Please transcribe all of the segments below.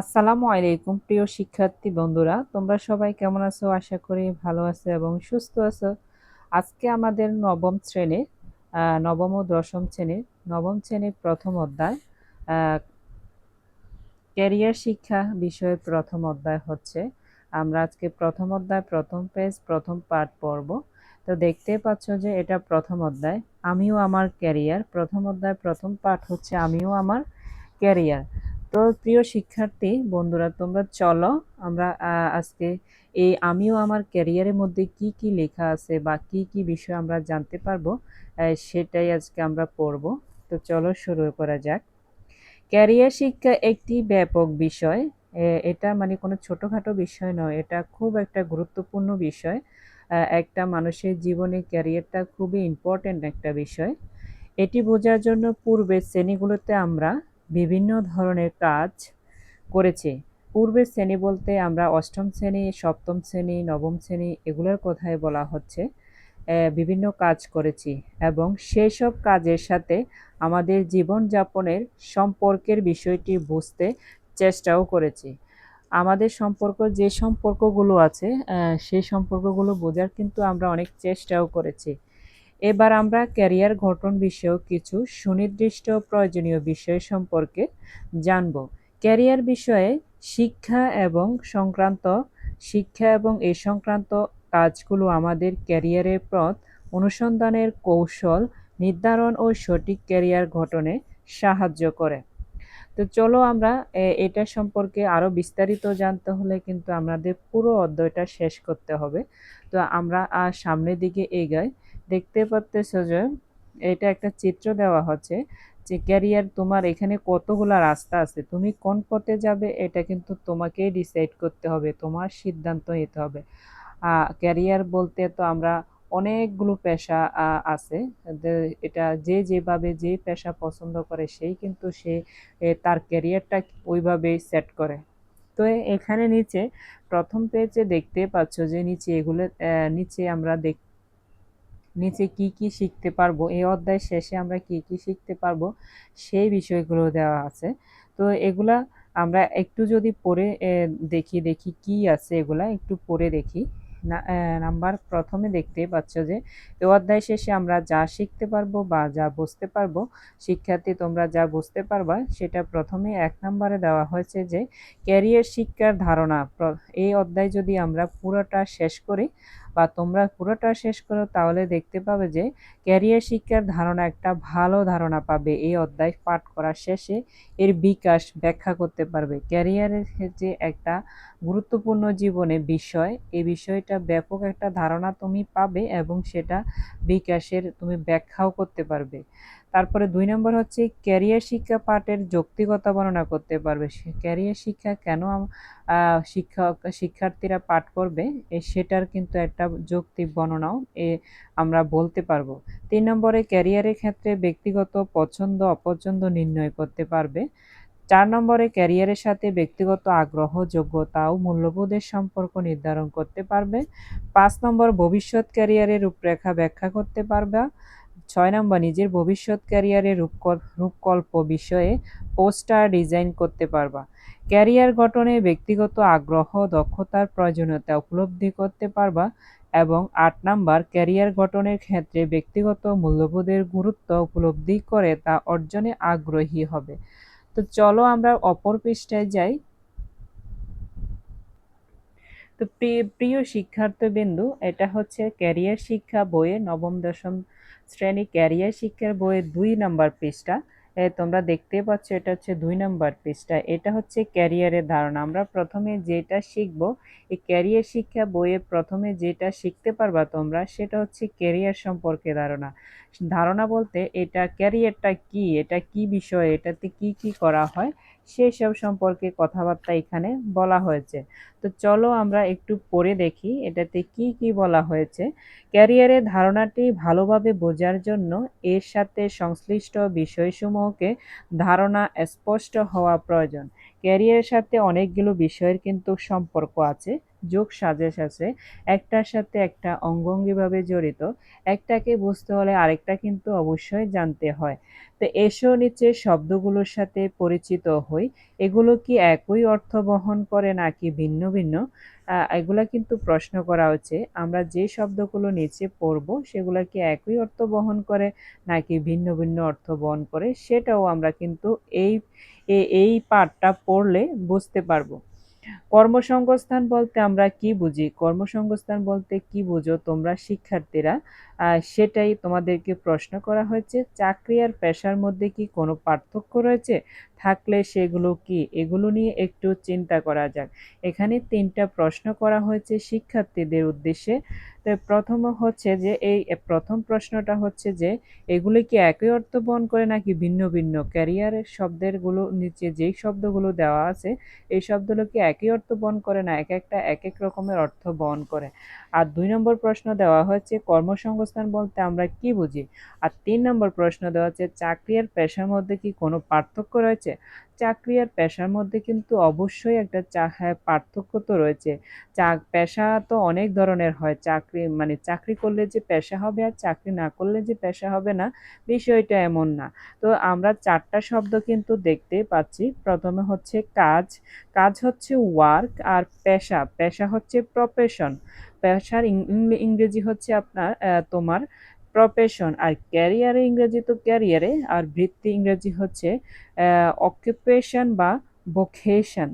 আসসালামু আলাইকুম, প্রিয় শিক্ষার্থী বন্ধুরা। তোমরা সবাই কেমন আছো? আশা করি ভালো আছো এবং সুস্থ আছো। আজকে আমাদের নবম শ্রেণির নবম ও দশম শ্রেণির, নবম শ্রেণির প্রথম অধ্যায় ক্যারিয়ার শিক্ষা বিষয়ের প্রথম অধ্যায় হচ্ছে। আমরা আজকে প্রথম অধ্যায়, প্রথম পেজ, প্রথম পাঠ পড়ব। তো দেখতেই পাচ্ছ যে এটা প্রথম অধ্যায়, আমিও আমার ক্যারিয়ার। প্রথম অধ্যায়, প্রথম পাঠ হচ্ছে, আমিও আমার ক্যারিয়ার। তো প্রিয় শিক্ষার্থী, বন্ধুরা, তোমরা চলো, আমরা আজকে এই আমিও আমার ক্যারিয়ারের মধ্যে কি কি লেখা আছে বা কি কি বিষয় আমরা জানতে পারব সেটাই আজকে আমরা পড়ব। তো চলো, শুরু করা যাক। ক্যারিয়ার শিক্ষা একটি ব্যাপক বিষয় এটা মানে কোনো ছোটোখাটো বিষয় নয়, এটা খুব একটা গুরুত্বপূর্ণ বিষয়। একটা মানুষের জীবনে ক্যারিয়ারটা খুবই ইম্পর্ট্যান্ট একটা বিষয়। এটি বোঝার জন্য পূর্বের শ্রেণীগুলোতে আমরা বিভিন্ন ধরনের কাজ করেছি। পূর্বের শ্রেণি বলতে আমরা অষ্টম শ্রেণি, সপ্তম শ্রেণি, নবম শ্রেণি এগুলোর কথাই বলা হচ্ছে। বিভিন্ন কাজ করেছি এবং সেই সব কাজের সাথে আমাদের জীবনযাপনের সম্পর্কের বিষয়টি বুঝতে চেষ্টাও করেছি। আমাদের সম্পর্ক, যে সম্পর্কগুলো আছে সেই সম্পর্কগুলো বোঝার কিন্তু আমরা অনেক চেষ্টাও করেছি। এবার আমরা ক্যারিয়ার গঠন বিষয়েও কিছু সুনির্দিষ্ট প্রয়োজনীয় বিষয় সম্পর্কে জানব। ক্যারিয়ার বিষয়ে শিক্ষা এবং সংক্রান্ত, শিক্ষা এবং এ সংক্রান্ত কাজগুলো আমাদের ক্যারিয়ারের পথ অনুসন্ধানের কৌশল, নির্ধারণ ও সঠিক ক্যারিয়ার গঠনে সাহায্য করে। তো চলো আমরা এটা সম্পর্কে আরও বিস্তারিত জানতে হলে কিন্তু আমাদের পুরো অধ্যায়টা শেষ করতে হবে। তো আমরা সামনের দিকে এগাই। দেখতে পাচ্তেছো যে, এটা একটা চিত্র দেওয়া হচ্ছে যে, ক্যারিয়ার তোমার এখানে কতগুলা রাস্তা আছে, তুমি কোন পথে যাবে, এটা কিন্তু তোমাকেই ডিসাইড করতে হবে, তোমার সিদ্ধান্ত নিতে হবে। ক্যারিয়ার বলতে তো আমরা অনেকগুলো পেশা আছে। এটা যে যেভাবে যে পেশা পছন্দ করে, সেই কিন্তু সে তার ক্যারিয়ারটা ওইভাবেই সেট করে। তো এখানে নিচে প্রথম পেজে দেখতে পাচ্ছ যে, নিচে এগুলো নিচে আমরা দেখ নিচে কি কি শিখতে পারব, এই অধ্যায় শেষে আমরা কি কি শিখতে পারব, সেই বিষয়গুলো দেওয়া আছে। তো এগুলা আমরা একটু যদি পড়ে দেখি দেখি কি আছে এগুলা, একটু পড়ে দেখি। নাম্বার প্রথমে দেখতে পাচ্ছ যে এ অধ্যায় শেষে আমরা যা শিখতে পারব বা যা বুঝতে পারব, শিক্ষার্থী তোমরা যা বুঝতে পারবা, সেটা প্রথমে এক নম্বরে দেওয়া হয়েছে যে ক্যারিয়ার শিক্ষার ধারণা এই অধ্যায় যদি আমরা পুরোটা শেষ করি বা তোমরা পুরোটা শেষ করো, তাহলে দেখতে পাবে যে ক্যারিয়ার শিক্ষার ধারণা একটা ভালো ধারণা পাবে। এই অধ্যায় পাঠ করার শেষে এর বিকাশ ব্যাখ্যা করতে পারবে। ক্যারিয়ারের যে একটা গুরুত্বপূর্ণ জীবনে বিষয় এই বিষয়টা ব্যাপক একটা ধারণা তুমি পাবে এবং সেটা বিকাশের তুমি ব্যাখ্যাও করতে পারবে। তারপরে দুই নম্বর হচ্ছে ক্যারিয়ার শিক্ষা পাঠের যৌক্তিকতা বর্ণনা করতে পারবে। ক্যারিয়ার শিক্ষা কেন শিক্ষক, শিক্ষার্থীরা পাঠ করবে? সেটার কিন্তু একটা যৌক্তিক বর্ণনাও এ আমরা বলতে পারব। তিন নম্বরে ক্যারিয়ারের ক্ষেত্রে ব্যক্তিগত পছন্দ, অপছন্দ নির্ণয় করতে পারবে। চার নম্বরে ক্যারিয়ারের সাথে ব্যক্তিগত আগ্রহ, যোগ্যতা ও মূল্যবোধের সম্পর্ক নির্ধারণ করতে পারবে। পাঁচ নম্বর ভবিষ্যৎ ক্যারিয়ারের রূপরেখা ব্যাখ্যা করতে পারবে। ছয় নম্বর, নিজের ভবিষ্যৎ ক্যারিয়ারের রূপকল- রূপকল্প বিষয়ে পোস্টার ডিজাইন করতে পারবা। ক্যারিয়ার গঠনে ব্যক্তিগত আগ্রহ, দক্ষতার প্রয়োজনীয়তা উপলব্ধি করতে পারবা এবং আট নাম্বার, ক্যারিয়ার গঠনের ক্ষেত্রে ব্যক্তিগত মূল্যবোধের গুরুত্ব উপলব্ধি করে তা অর্জনে আগ্রহী হবে। তো চলো আমরা অপর পৃষ্ঠায় যাই। তো প্রি- প্রিয় শিক্ষার্থীবৃন্দু, এটা হচ্ছে ক্যারিয়ার শিক্ষা বইয়ে নবম দশম শ্রেণি ক্যারিয়ার শিক্ষার বইয়ের দুই নাম্বার পৃষ্ঠা। তোমরা দেখতে পাচ্ছ এটা হচ্ছে দুই নাম্বার পৃষ্ঠা। এটা হচ্ছে ক্যারিয়ারের ধারণা। আমরা প্রথমে যেটা শিখব, এই ক্যারিয়ার শিক্ষা বইয়ে প্রথমে যেটা শিখতে পারবা তোমরা, সেটা হচ্ছে ক্যারিয়ার সম্পর্কে ধারণা। ধারণা বলতে এটা ক্যারিয়ারটা কি, এটা কি বিষয়, এটাতে কি কি করা হয় সেই সব সম্পর্কে কথাবার্তা এখানে বলা হয়েছে। তো চলো আমরা একটু পড়ে দেখি এটাতে কি কি বলা হয়েছে। ক্যারিয়ারের ধারণাটি ভালোভাবে বোঝার জন্য এর সাথে সংশ্লিষ্ট বিষয়সমূহকে ধারণা স্পষ্ট হওয়া প্রয়োজন। ক্যারিয়ারের সাথে অনেকগুলো বিষয়ের কিন্তু সম্পর্ক আছে। যোগ সাজেশ আছে। একটার সাথে একটা অঙ্গঙ্গিভাবে জড়িত, একটাকে বুঝতে হলে আরেকটা কিন্তু অবশ্যই জানতে হয়। তো এসো নিচে শব্দগুলোর সাথে পরিচিত হই। এগুলো কি একই অর্থ বহন করে নাকি ভিন্ন ভিন্ন? এগুলা কিন্তু প্রশ্ন করা হচ্ছে। আমরা যে শব্দগুলো নিচে পড়ব, সেগুলো কি একই অর্থ বহন করে নাকি ভিন্ন ভিন্ন অর্থ বহন করে? সেটাও আমরা কিন্তু এই এই পাঠটা পড়লে বুঝতে পারব। কর্মসংস্থান বলতে আমরা কি বুঝি? কর্মসংস্থান বলতে কি বুঝো তোমরা শিক্ষার্থীরা? সেটাই তোমাদেরকে প্রশ্ন করা হয়েছে। চাকরি আর পেশার মধ্যে কি কোনো পার্থক্য রয়েছে? থাকলে সেগুলো কি? এগুলো নিয়ে একটু চিন্তা করা যাক। এখানে তিনটা প্রশ্ন করা হয়েছে শিক্ষার্থীদের উদ্দেশ্যে। তো প্রথম হচ্ছে যে এই প্রথম প্রশ্নটা হচ্ছে যে এগুলি কি একই অর্থ বহন করে নাকি ভিন্ন ভিন্ন ক্যারিয়ারের শব্দেরগুলো নিচে যেই শব্দগুলো দেওয়া আছে, এই শব্দগুলো কি একই অর্থ বহন করে না এক একটা এক এক রকমের অর্থ বহন করে? আর দুই নম্বর প্রশ্ন দেওয়া হচ্ছে কর্মসংস্থান বলতে আমরা কি বুঝি? আর তিন নম্বর প্রশ্ন দেওয়া হচ্ছে চাকরি আর পেশার মধ্যে কি কোনো পার্থক্য রয়েছে? চাকরি আর পেশার মধ্যে কিন্তু অবশ্যই একটা চা হ্যাঁ পার্থক্য তো রয়েছে। চা, পেশা তো অনেক ধরনের হয়। চাকরি মানে চাকরি করলে যে পেশা হবে আর চাকরি না করলে যে পেশা হবে না, বিষয়টা এমন না। তো আমরা চারটা শব্দ কিন্তু দেখতে পাচ্ছি। প্রথমে হচ্ছে কাজ। কাজ হচ্ছে ওয়ার্ক আর পেশা। পেশা হচ্ছে প্রফেশন পেশার ইংরেজি হচ্ছে আপনার তোমার প্রফেশন আর ক্যারিয়ারে ইংরেজি তো ক্যারিয়ারে আর বৃত্তি ইংরেজি হচ্ছে অকুপেশন বা ভোকেশন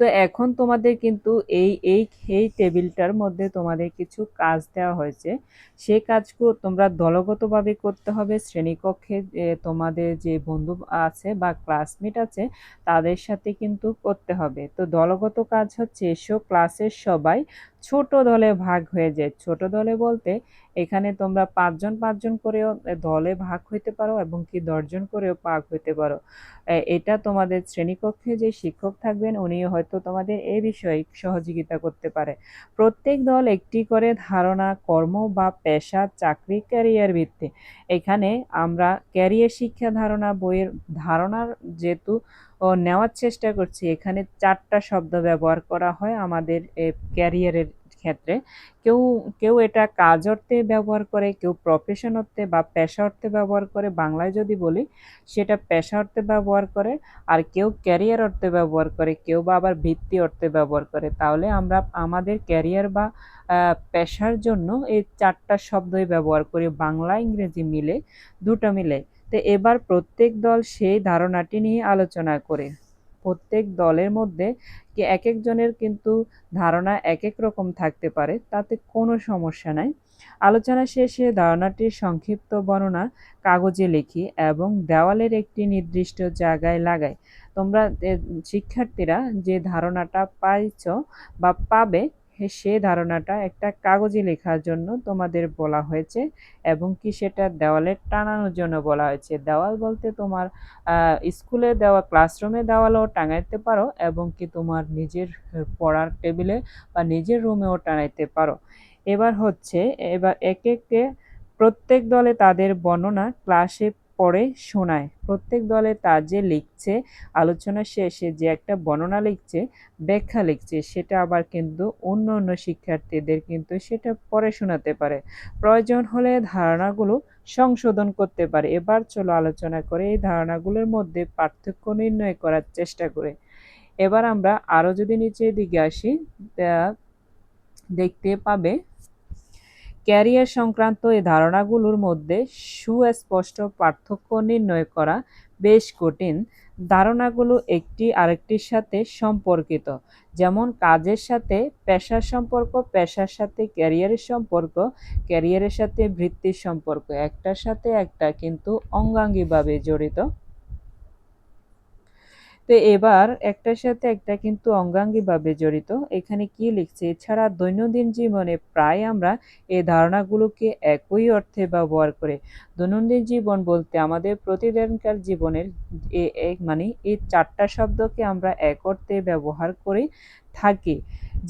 তো এখন তোমাদের কিন্তু এই এই এই টেবিলটার মধ্যে তোমাদের কিছু কাজ দেওয়া হয়েছে। সেই কাজগুলো তোমরা দলগতভাবে করতে হবে। শ্রেণীকক্ষে তোমাদের যে বন্ধু আছে বা ক্লাসমেট আছে, তাদের সাথে কিন্তু করতে হবে। তো দলগত কাজ হচ্ছে এসো ক্লাসের সবাই ছোট দলে ভাগ হয়ে যায়। ছোট দলে বলতে এখানে তোমরা পাঁচজন পাঁচজন করেও দলে ভাগ হইতে পারো এবং কি দশজন করেও ভাগ হইতে পারো। এটা তোমাদের শ্রেণীকক্ষে যে শিক্ষক থাকবেন উনি হয়তো তোমাদের এই বিষয়ে সহযোগিতা করতে পারে। প্রত্যেক দল একটি করে ধারণা, কর্ম বা পেশা, চাকরি, ক্যারিয়ার ভিত্তি এখানে আমরা ক্যারিয়ার শিক্ষা ধারণা বইয়ের ধারণার যেহেতু নেওয়ার চেষ্টা করছি। এখানে চারটা শব্দ ব্যবহার করা হয় আমাদের ক্যারিয়ারের ক্ষেত্রে। কেউ কেউ এটা কাজ অর্থে ব্যবহার করে, কেউ প্রফেশন অর্থে বা পেশা অর্থে ব্যবহার করে। বাংলায় যদি বলি, সেটা পেশা অর্থে ব্যবহার করে আর কেউ ক্যারিয়ার অর্থে ব্যবহার করে, কেউ বা আবার ভিত্তি অর্থে ব্যবহার করে। তাহলে আমরা আমাদের ক্যারিয়ার বা পেশার জন্য এই চারটা শব্দই ব্যবহার করি। বাংলা, ইংরেজি মিলে, দুটো মিলে। তো এবার প্রত্যেক দল সেই ধারণাটি নিয়ে আলোচনা করে। প্রত্যেক দলের মধ্যে কি এক একজনের কিন্তু ধারণা এক এক রকম থাকতে পারে, তাতে কোনো সমস্যা নাই। আলোচনা শেষে ধারণাটির সংক্ষিপ্ত বর্ণনা কাগজে লিখি এবং দেওয়ালের একটি নির্দিষ্ট জায়গায় লাগাই। তোমরা শিক্ষার্থীরা যে ধারণাটা পাইছ বা পাবে সে ধারণাটা একটা কাগজে লেখার জন্য তোমাদের বলা হয়েছে এবং কি সেটা দেওয়ালে টানানোর জন্য বলা হয়েছে। দেওয়াল বলতে তোমার স্কুলে দেওয়া, ক্লাসরুমে দেওয়ালও টাঙাইতে পারো এবং কি তোমার নিজের পড়ার টেবিলে বা নিজের রুমেও টাঙাইতে পারো। এবার হচ্ছে, এবার এক একে প্রত্যেক দলে তাদের বর্ণনা, ক্লাসে পড়ে শোনায়। প্রত্যেক দলে তা যে লিখছে, আলোচনা শেষে যে একটা বর্ণনা লিখছে, ব্যাখ্যা লিখছে, সেটা আবার কিন্তু অন্য অন্য শিক্ষার্থীদের কিন্তু সেটা পড়ে শোনাতে পারে। প্রয়োজন হলে ধারণাগুলো সংশোধন করতে পারে। এবার চলো আলোচনা করে এই ধারণাগুলোর মধ্যে পার্থক্য নির্ণয় করার চেষ্টা করে। এবার আমরা আরও যদি নিচের দিকে আসি দেখতে পাবে ক্যারিয়ার সংক্রান্ত এই ধারণাগুলোর মধ্যে সুস্পষ্ট পার্থক্য নির্ণয় করা বেশ কঠিন। ধারণাগুলো একটি আরেকটির সাথে সম্পর্কিত, যেমন কাজের সাথে পেশার সম্পর্ক, পেশার সাথে ক্যারিয়ারের সম্পর্ক, ক্যারিয়ারের সাথে বৃত্তির সম্পর্ক, একটার সাথে একটা, কিন্তু অঙ্গাঙ্গিভাবে জড়িত। তো এবার একটার সাথে একটা কিন্তু অঙ্গাঙ্গিভাবে জড়িত। এখানে কি লিখছে? এছাড়া দৈনন্দিন জীবনে প্রায় আমরা এই ধারণাগুলোকে একই অর্থে ব্যবহার করে দৈনন্দিন জীবন বলতে আমাদের প্রতিদিনকার জীবনের মানে এই চারটা শব্দকে আমরা এক অর্থে ব্যবহার করে থাকি।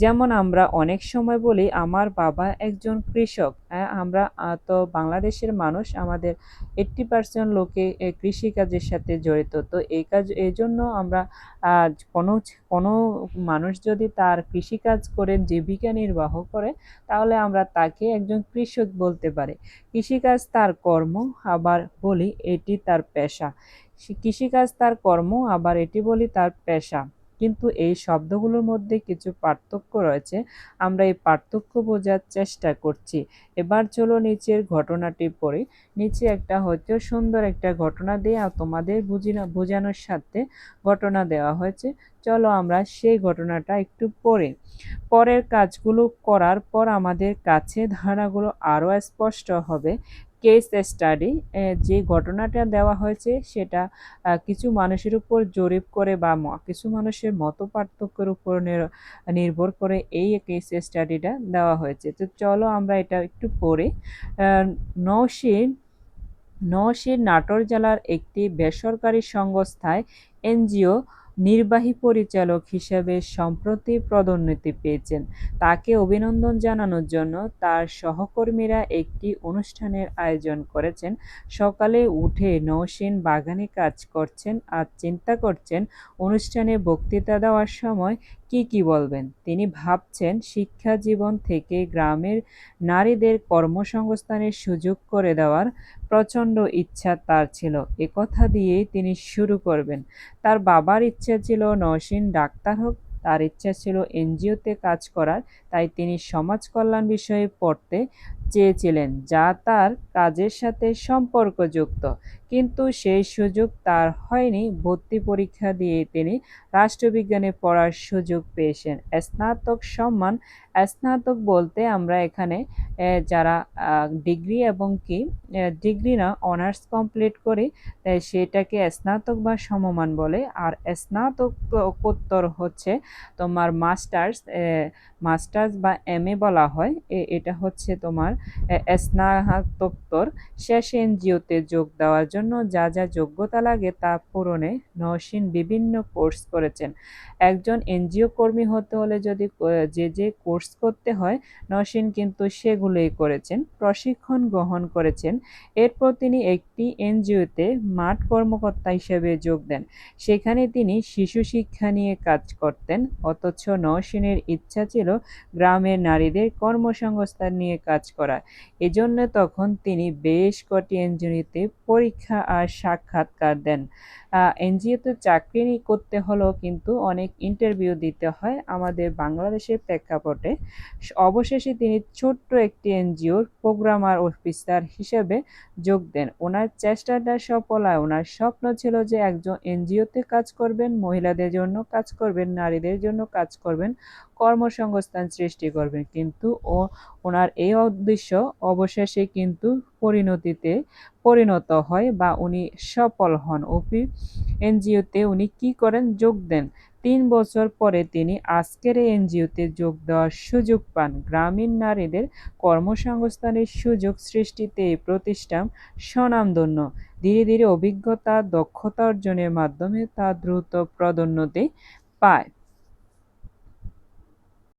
যেমন আমরা অনেক সময় বলি, আমার বাবা একজন কৃষক। হ্যাঁ আমরা তো বাংলাদেশের মানুষ, আমাদের এইট্টি পার্সেন্ট লোকে কৃষিকাজের সাথে জড়িত। তো এই কাজ, এই জন্য আমরা কোনো কোনো মানুষ যদি তার কৃষিকাজ করে, জীবিকা নির্বাহ করে, তাহলে আমরা তাকে একজন কৃষক বলতে পারি। কৃষিকাজ তার কর্ম, আবার বলি এটি তার পেশা। কৃষিকাজ তার কর্ম, আবার এটি বলি তার পেশা। কিন্তু এই শব্দগুলোর মধ্যে কিছু পার্থক্য রয়েছে। আমরা এই পার্থক্য বোঝার চেষ্টা করছি। এবার চলো নিচের ঘটনাটি পড়ি। নিচে একটা হয়তো সুন্দর একটা ঘটনা দিয়ে তোমাদের বুঝিনা, বোঝানোর সাথে ঘটনা দেওয়া হয়েছে। চলো আমরা সেই ঘটনাটা একটু পড়ি। পরের কাজগুলো করার পর আমাদের কাছে ধারণাগুলো আরও স্পষ্ট হবে। কেস স্টাডি যে ঘটনাটা দেওয়া হয়েছে সেটা কিছু মানুষের উপর জরিপ করে বা কিছু মানুষের মত পার্থক্যের উপর নির্ভর করে এই কেস স্টাডিটা দেওয়া হয়েছে। তো চলো আমরা এটা একটু পড়ি। নওশীন নাটোর জেলার একটি বেসরকারি সংস্থায় এনজিও নির্বাহী পরিচালক হিসেবে সম্প্রতি পদোন্নতি পেয়েছেন। তাকে অভিনন্দন জানানোর জন্য তার সহকর্মীরা একটি অনুষ্ঠানের আয়োজন করেছেন। সকালে উঠে নওশীন বাগানে কাজ করছেন আর চিন্তা করছেন, অনুষ্ঠানে বক্তৃতা দেওয়ার সময় কি কি বলবেন? তিনি ভাবছেন, শিক্ষা জীবন থেকে গ্রামের নারীদের কর্মসংস্থানের সুযোগ করে দেওয়ার প্রচণ্ড ইচ্ছা তার ছিল। একথা দিয়েই তিনি শুরু করবেন। তার বাবার ইচ্ছা ছিল নওশীন ডাক্তার হোক, তার ইচ্ছা ছিল এনজিওতে কাজ করার, তাই তিনি সমাজ কল্যাণ বিষয়ে পড়তে চেয়েছিলেন, যা তার কাজের সাথে সম্পর্কযুক্ত। কিন্তু সেই সুযোগ তার হয়নি। ভর্তি পরীক্ষা দিয়ে তিনি রাষ্ট্রবিজ্ঞানে পড়ার সুযোগ পেয়েছেন। স্নাতক সম্মান, স্নাতক বলতে আমরা এখানে যারা ডিগ্রি এবং কি ডিগ্রি না, অনার্স কমপ্লিট করে সেটাকে স্নাতক বা সমমান বলে। আর স্নাতকোত্তর হচ্ছে তোমার মাস্টার্স মাস্টার্স বা এম বলা হয়। এটা হচ্ছে তোমার স্নাতকোত্তর শেষ এনজিওতে যোগ দেওয়ার জন্য যা যা যোগ্যতা লাগে তা পূরণে নওশীন বিভিন্ন কোর্স করেছেন। একজন এনজিও কর্মী হতে হলে যদি যে যে কোর্স করতে হয়, নওশীন কিন্তু সেগুলোই করেছেন, প্রশিক্ষণ গ্রহণ করেছেন। এরপর তিনি একটি এনজিওতে মাঠ কর্মকর্তা হিসেবে যোগ দেন। সেখানে তিনি শিশু শিক্ষা নিয়ে কাজ করতেন, অথচ নওশীনের ইচ্ছা ছিল গ্রামের নারীদের কর্মসংস্থান নিয়ে কাজ করার এজন্য তখন তিনি বেশ কটি এনজিওতে পরীক্ষা আর সাক্ষাৎকার দেন। এনজিওতে চাকরি করতে হলেও কিন্তু অনেক ইন্টারভিউ দিতে হয় আমাদের বাংলাদেশের প্রেক্ষাপটে। অবশেষে তিনি ছোট্ট একটি এনজিওর প্রোগ্রামার অফিসার হিসেবে যোগ দেন। ওনার চেষ্টাটা সফল হয় ওনার স্বপ্ন ছিল যে একজন এনজিওতে কাজ করবেন, মহিলাদের জন্য কাজ করবেন, নারীদের জন্য কাজ করবেন। কর্মসংস্থান সৃষ্টি করবেন কিন্তু ও, ওনার এই উদ্দেশ্য অবশেষে কিন্তু পরিণতিতে পরিণত হয় বা উনি সফল হন। ওপি এনজিওতে উনি কি করেন? যোগ দেন। তিন বছর পরে তিনি আজকের এই এনজিওতে যোগ দেওয়ার সুযোগ পান। গ্রামীণ নারীদের কর্মসংস্থানের সুযোগ সৃষ্টিতে এই প্রতিষ্ঠান স্বনামধন্য। ধীরে ধীরে অভিজ্ঞতা, দক্ষতা অর্জনের মাধ্যমে তা দ্রুত পদোন্নতি পায়।